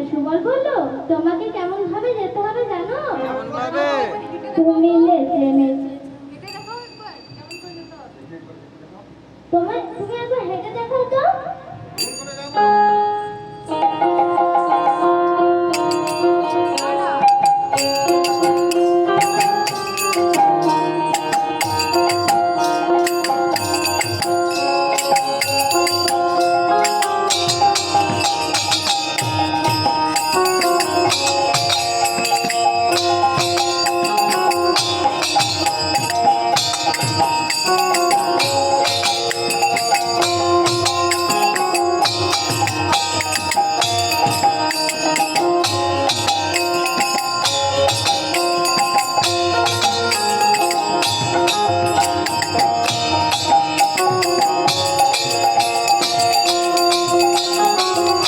হ্যাঁ সুবল বলল তোমাকে কেমন ভাবে যেতে হবে জানো? তুমি তোমার